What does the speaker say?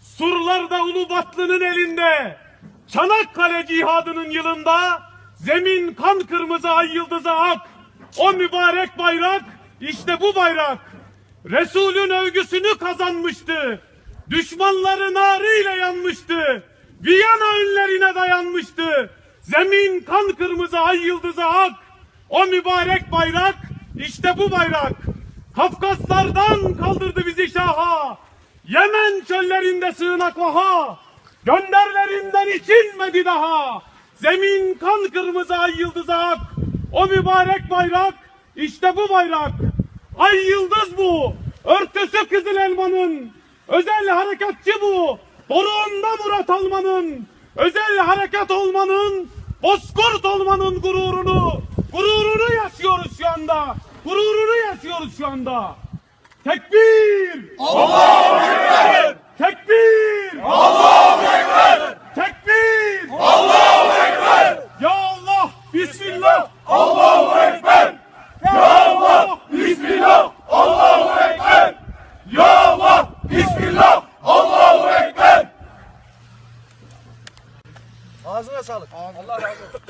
Surlarda Ulubatlı'nın elinde, Çanakkale cihadının yılında, zemin kan kırmızı ay yıldızı ak. O mübarek bayrak, işte bu bayrak. Resulün övgüsünü kazanmıştı. Düşmanları narıyla yanmıştı. Viyana önlerine dayanmıştı. Zemin kan kırmızı ay yıldızı ak. O mübarek bayrak, işte bu bayrak. Kafkaslardan kaldırdı bizi şaha. Yemen çöllerinde sığınak vaha. Gönderlerinden içilmedi daha. Zemin kan kırmızı ay yıldızı ak. O mübarek bayrak, işte bu bayrak. Ay yıldız bu. Örtüsü kızıl elmanın. Özel harekatçı bu. Doruğunda Murat Alman'ın. Özel harekat olmanın, bozkurt olmanın gururunu, gururunu yaşıyoruz şu anda. Gururunu yaşıyoruz şu anda. Tekbir! Allahu Ağzına sağlık. Ağzına. Allah razı olsun.